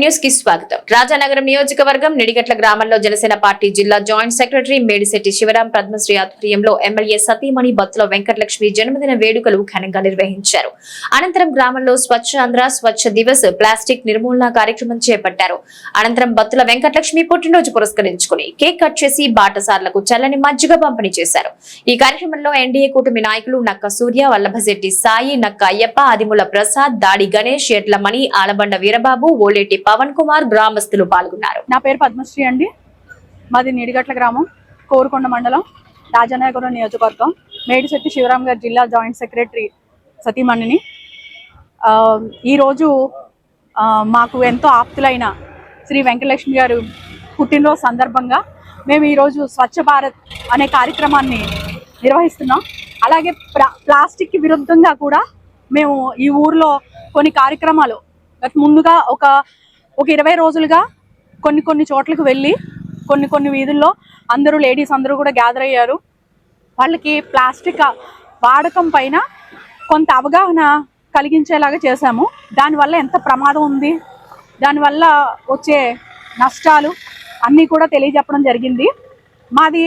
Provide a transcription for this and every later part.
న్యూస్కి స్వాగతం. రాజానగరం నియోజకవర్గం నిడిగట్ల గ్రామంలో జనసేన పార్టీ జిల్లా జాయింట్ సెక్రటరీ మేడిశెట్టి శివరాం పద్మశ్రీ ఆధ్వర్యంలో ఎమ్మెల్యే సతీమణి బత్తుల వెంకటలక్ష్మి జన్మదిన వేడుకలు ఘనంగా నిర్వహించారు. అనంతరం గ్రామంలో స్వచ్ఛ ఆంధ్ర స్వచ్ఛ దివస్ ప్లాస్టిక్ నిర్మూలన కార్యక్రమం చేపట్టారు. అనంతరం బత్తుల వెంకటలక్ష్మి పుట్టినరోజు పురస్కరించుకుని కేక్ కట్ చేసి బాటసార్లకు చల్లని మజ్జిగ పంపిణీ చేశారు. ఈ కార్యక్రమంలో ఎన్డీఏ కూటమి నాయకులు నక్క సూర్య వల్లభశెట్టి సాయి నక్క అయ్యప్ప ఆదిముల ప్రసాద్ దాడి గణేష్ ఎట్లమణి ఆలబండ వీరబాబు ఓలేటి పవన్ కుమార్ గ్రామస్తులు పాల్గొన్నారు. నా పేరు పద్మశ్రీ అండి. మాది నీడిగట్ల గ్రామం కోరుకొండ మండలం రాజానగరం నియోజకవర్గం మేడిశెట్టి శివరాం గారి జిల్లా జాయింట్ సెక్రటరీ సతీమణిని. ఈరోజు మాకు ఎంతో ఆప్తులైన శ్రీ వెంకటలక్ష్మి గారు పుట్టినరోజు సందర్భంగా మేము ఈరోజు స్వచ్ఛ భారత్ అనే కార్యక్రమాన్ని నిర్వహిస్తున్నాం. అలాగే ప్లా ప్లాస్టిక్కి విరుద్ధంగా కూడా మేము ఈ ఊర్లో కొన్ని కార్యక్రమాలు గత ముందుగా ఒక ఒక ఇరవై రోజులుగా కొన్ని కొన్ని చోట్లకు వెళ్ళి కొన్ని కొన్ని వీధుల్లో అందరూ లేడీస్ అందరూ కూడా గ్యాదర్ అయ్యారు. వాళ్ళకి ప్లాస్టిక్ వాడకం పైన కొంత అవగాహన కలిగించేలాగా చేశాము. దానివల్ల ఎంత ప్రమాదం ఉంది? దానివల్ల వచ్చే నష్టాలు అన్నీ కూడా తెలియజెప్పడం జరిగింది. మాది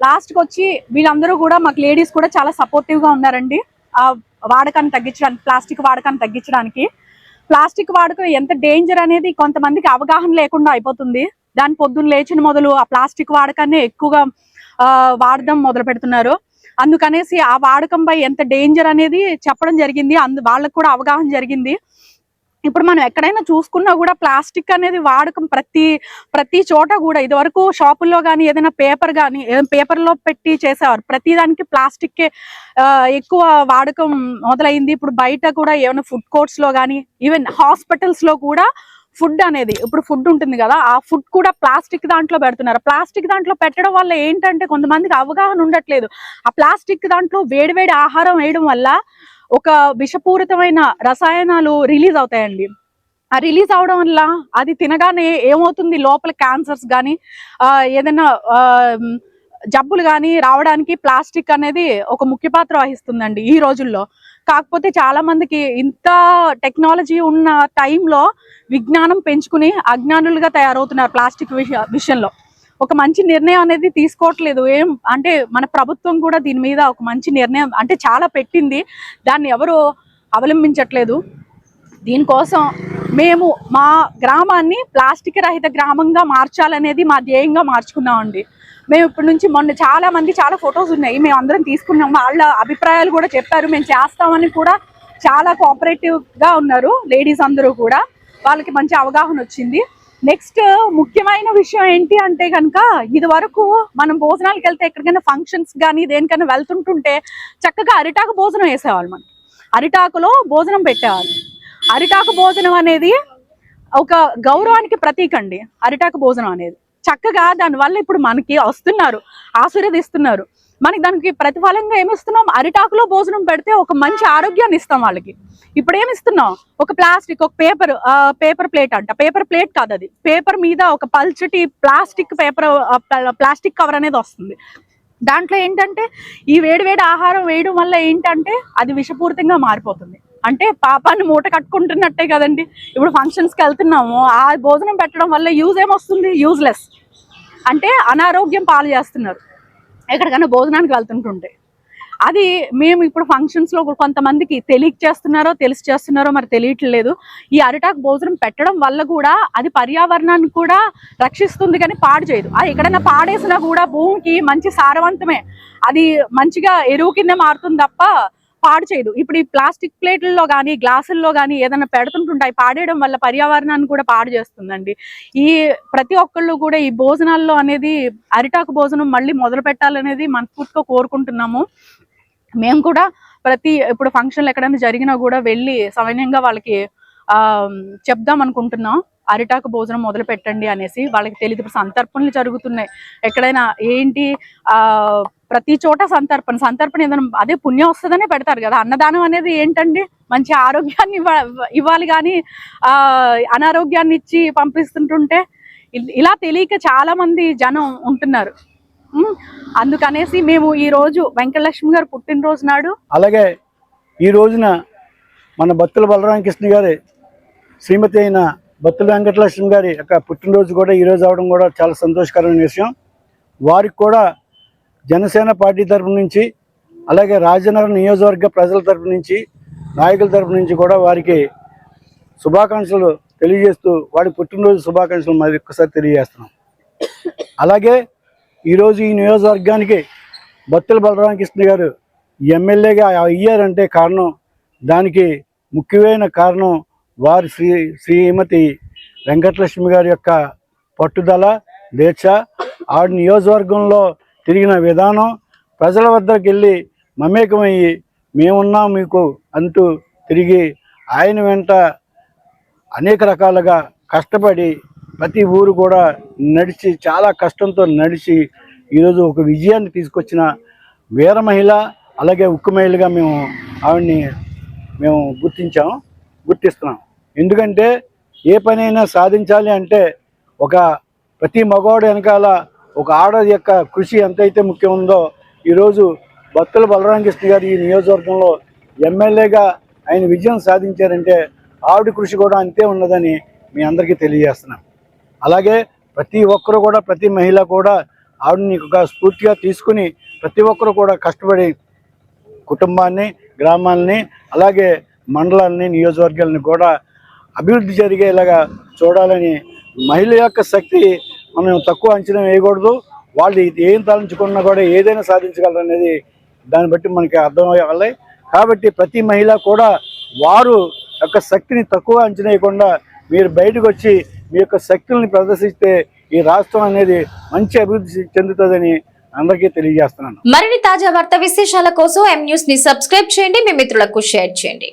లాస్ట్కి వచ్చి వీళ్ళందరూ కూడా మాకు లేడీస్ కూడా చాలా సపోర్టివ్గా ఉన్నారండి. ఆ వాడకాన్ని తగ్గించడానికి ప్లాస్టిక్ వాడకాన్ని తగ్గించడానికి. ప్లాస్టిక్ వాడకం ఎంత డేంజర్ అనేది కొంతమందికి అవగాహన లేకుండా అయిపోతుంది. దాని పొద్దున్న లేచిన మొదలు ఆ ప్లాస్టిక్ వాడకాన్ని ఎక్కువగా ఆ, వాడడం మొదలు పెడుతున్నారు. అందుకనేసి ఆ వాడకంపై ఎంత డేంజర్ అనేది చెప్పడం జరిగింది. అందు వాళ్ళకు కూడా అవగాహన జరిగింది. ఇప్పుడు మనం ఎక్కడైనా చూసుకున్నా కూడా ప్లాస్టిక్ అనేది వాడకం ప్రతి ప్రతి చోట కూడా ఇదివరకు షాపుల్లో కానీ ఏదైనా పేపర్ కానీ పేపర్లో పెట్టి చేసేవారు. ప్రతి దానికి ప్లాస్టిక్ ఎక్కువ వాడకం మొదలైంది. ఇప్పుడు బయట కూడా ఏమైనా ఫుడ్ కోర్ట్స్లో కానీ ఈవెన్ హాస్పిటల్స్లో కూడా ఫుడ్ అనేది ఇప్పుడు ఫుడ్ ఉంటుంది కదా ఆ ఫుడ్ కూడా ప్లాస్టిక్ దాంట్లో పెడుతున్నారు. ప్లాస్టిక్ దాంట్లో పెట్టడం వల్ల ఏంటంటే కొంతమందికి అవగాహన ఉండట్లేదు. ఆ ప్లాస్టిక్ దాంట్లో వేడివేడి ఆహారం వేయడం వల్ల ఒక విషపూరితమైన రసాయనాలు రిలీజ్ అవుతాయండి. ఆ రిలీజ్ అవడం వల్ల అది తినగానే ఏమవుతుంది? లోపల క్యాన్సర్స్ కానీ ఏదైనా జబ్బులు కానీ రావడానికి ప్లాస్టిక్ అనేది ఒక ముఖ్య పాత్ర వహిస్తుందండి ఈ రోజుల్లో. కాకపోతే చాలా మందికి ఇంత టెక్నాలజీ ఉన్న టైంలో విజ్ఞానం పెంచుకుని అజ్ఞానులుగా తయారవుతున్నారు ప్లాస్టిక్ విషయంలో. ఒక మంచి నిర్ణయం అనేది తీసుకోవట్లేదు. ఏం అంటే మన ప్రభుత్వం కూడా దీని మీద ఒక మంచి నిర్ణయం అంటే చాలా పెట్టింది. దాన్ని ఎవరు అవలంబించట్లేదు. దీనికోసం మేము మా గ్రామాన్ని ప్లాస్టిక్ రహిత గ్రామంగా మార్చాలనేది మా ధ్యేయంగా మార్చుకున్నామండి. మేము ఇప్పటి నుంచి మొన్న చాలా మంది చాలా ఫొటోస్ ఉన్నాయి. మేము అందరం తీసుకున్నాం. వాళ్ళ అభిప్రాయాలు కూడా చెప్పారు. మేము చేస్తామని కూడా చాలా కోఆపరేటివ్గా ఉన్నారు. లేడీస్ అందరూ కూడా. వాళ్ళకి మంచి అవగాహన వచ్చింది. నెక్స్ట్ ముఖ్యమైన విషయం ఏంటి అంటే కనుక ఇది వరకు మనం భోజనాలకు వెళ్తే ఎక్కడికైనా ఫంక్షన్స్ కానీ దేనికైనా వెళ్తుంటుంటే చక్కగా అరిటాకు భోజనం వేసేవాళ్ళు మనం. అరిటాకులో భోజనం పెట్టేవాళ్ళు. అరిటాకు భోజనం అనేది ఒక గౌరవానికి ప్రతీక అండి. అరిటాకు భోజనం అనేది. చక్కగా దానివల్ల ఇప్పుడు మనకి వస్తున్నారు ఆశీర్వదిస్తున్నారు. మనకి దానికి ప్రతిఫలంగా ఏమిస్తున్నాం? అరిటాకులో భోజనం పెడితే ఒక మంచి ఆరోగ్యాన్ని ఇస్తాం వాళ్ళకి. ఇప్పుడు ఏమి ఇస్తున్నాం ఒక ప్లాస్టిక్ ఒక పేపర్ పేపర్ ప్లేట్ అంట. పేపర్ ప్లేట్ కాదు అది. పేపర్ మీద ఒక పల్చటి ప్లాస్టిక్ పేపర్ ప్లాస్టిక్ కవర్ అనేది వస్తుంది. దాంట్లో ఏంటంటే ఈ వేడి వేడి ఆహారం వేయడం వల్ల ఏంటంటే అది విషపూరితంగా మారిపోతుంది. అంటే పాపాన్ని మూట కట్టుకుంటున్నట్టే కదండి. ఇప్పుడు ఫంక్షన్స్కి వెళ్తున్నాము. ఆ భోజనం పెట్టడం వల్ల యూజ్ ఏమొస్తుంది? యూజ్లెస్ అంటే అనారోగ్యం పాలు చేస్తున్నారు. ఎక్కడికైనా భోజనానికి వెళ్తుంటుంటే. అది మేము ఇప్పుడు ఫంక్షన్స్లో కొంతమందికి తెలియక చేస్తున్నారో తెలిసి చేస్తున్నారో మరి తెలియట్లేదు. ఈ అరిటాకు భోజనం పెట్టడం వల్ల కూడా అది పర్యావరణాన్ని కూడా రక్షిస్తుంది కానీ పాడు చేయదు. అది ఎక్కడైనా పాడేసినా కూడా భూమికి మంచి సారవంతమే. అది మంచిగా ఎరువు కింద మారుతుంది తప్ప పాడు చేయదు. ఇప్పుడు ఈ ప్లాస్టిక్ ప్లేట్లలో కానీ గ్లాసుల్లో కానీ ఏదైనా పెడుతుంటుంటాయి పాడేయడం వల్ల పర్యావరణాన్ని కూడా పాడు చేస్తుందండి. ఈ ప్రతి ఒక్కళ్ళు కూడా ఈ భోజనాల్లో అనేది అరిటాకు భోజనం మళ్ళీ మొదలు పెట్టాలనేది మనస్ఫూర్తిగా కోరుకుంటున్నాము. మేము కూడా ప్రతి ఇప్పుడు ఫంక్షన్లు ఎక్కడైనా జరిగినా కూడా వెళ్ళి సవినయంగా వాళ్ళకి ఆ చెప్దాం అనుకుంటున్నాం. అరిటాకు భోజనం మొదలు పెట్టండి అనేసి వాళ్ళకి తెలియదు. ఇప్పుడు సంతర్పణలు జరుగుతున్నాయి. ఎక్కడైనా ఏంటి ఆ ప్రతి చోట సంతర్పణ సంతర్పణ ఏదైనా అదే పుణ్యం వస్తుందనే పెడతారు కదా. అన్నదానం అనేది ఏంటండి? మంచి ఆరోగ్యాన్ని ఇవ్వాలి కానీ అనారోగ్యాన్ని ఇచ్చి పంపిస్తుంటుంటే ఇ- ఇలా తెలియక చాలా మంది జనం ఉంటున్నారు. అందుకనేసి మేము ఈ రోజు వెంకటలక్ష్మి గారు పుట్టినరోజు నాడు అలాగే ఈ రోజున మన భక్తుల బలరామకృష్ణ గారి శ్రీమతి అయిన భక్తుల వెంకటలక్ష్మి గారి యొక్క పుట్టినరోజు కూడా ఈరోజు అవడం కూడా చాలా సంతోషకరమైన విషయం. వారికి కూడా జనసేన పార్టీ తరపు నుంచి అలాగే రాజనగరం నియోజకవర్గ ప్రజల తరపు నుంచి నాయకుల తరపు నుంచి కూడా వారికి శుభాకాంక్షలు తెలియజేస్తూ వాడి పుట్టినరోజు శుభాకాంక్షలు మరి ఒక్కసారి తెలియజేస్తున్నాం. అలాగే ఈరోజు ఈ నియోజకవర్గానికి బత్తుల బలరామకృష్ణ గారు ఎమ్మెల్యేగా అయ్యారంటే కారణం దానికి ముఖ్యమైన కారణం వారి శ్రీ శ్రీమతి వెంకటలక్ష్మి గారి యొక్క పట్టుదల దీక్ష ఆవిడ నియోజకవర్గంలో తిరిగిన విధానం ప్రజల వద్దకు వెళ్ళి మమేకమయ్యి మేమున్నాం మీకు అంటూ తిరిగి ఆయన వెంట అనేక రకాలుగా కష్టపడి ప్రతి ఊరు కూడా నడిచి చాలా కష్టంతో నడిచి ఈరోజు ఒక విజయాన్ని తీసుకొచ్చిన వీర మహిళ అలాగే ఉక్కు మహిళగా మేము ఆవిడ్ని మేము గుర్తించాం గుర్తిస్తున్నాం. ఎందుకంటే ఏ పనైనా సాధించాలి అంటే ఒక ప్రతి మగవాడు వెనకాల ఒక ఆడ యొక్క కృషి ఎంతైతే ముఖ్యం ఉందో ఈరోజు బత్తుల బలరామకృష్ణ గారు ఈ నియోజకవర్గంలో ఎమ్మెల్యేగా ఆయన విజయం సాధించారంటే ఆవిడ కృషి కూడా అంతే ఉన్నదని మీ అందరికీ తెలియజేస్తున్నాం. అలాగే ప్రతి ఒక్కరు కూడా ప్రతి మహిళ కూడా ఆవిడని ఒక స్ఫూర్తిగా తీసుకుని ప్రతి ఒక్కరు కూడా కష్టపడి కుటుంబాన్ని గ్రామాలని అలాగే మండలాన్ని నియోజకవర్గాలని కూడా అభివృద్ధి జరిగేలాగా చూడాలని మహిళ యొక్క శక్తి మనం తక్కువ అంచనా వేయకూడదు. వాళ్ళు ఏం తలంచుకున్నా కూడా ఏదైనా సాధించగలరు అనేది దాన్ని బట్టి మనకి అర్థం కాబట్టి ప్రతి మహిళ కూడా వారు యొక్క శక్తిని తక్కువ అంచనా వేయకుండా మీరు బయటకు వచ్చి మీ యొక్క శక్తులను ప్రదర్శిస్తే ఈ రాష్ట్రం అనేది మంచి అభివృద్ధి చెందుతుందని అందరికీ తెలియజేస్తున్నాను. మరిన్ని తాజా వార్త విశేషాల కోసం ఎం న్యూస్ని సబ్స్క్రైబ్ చేయండి. మీ మిత్రులకు షేర్ చేయండి.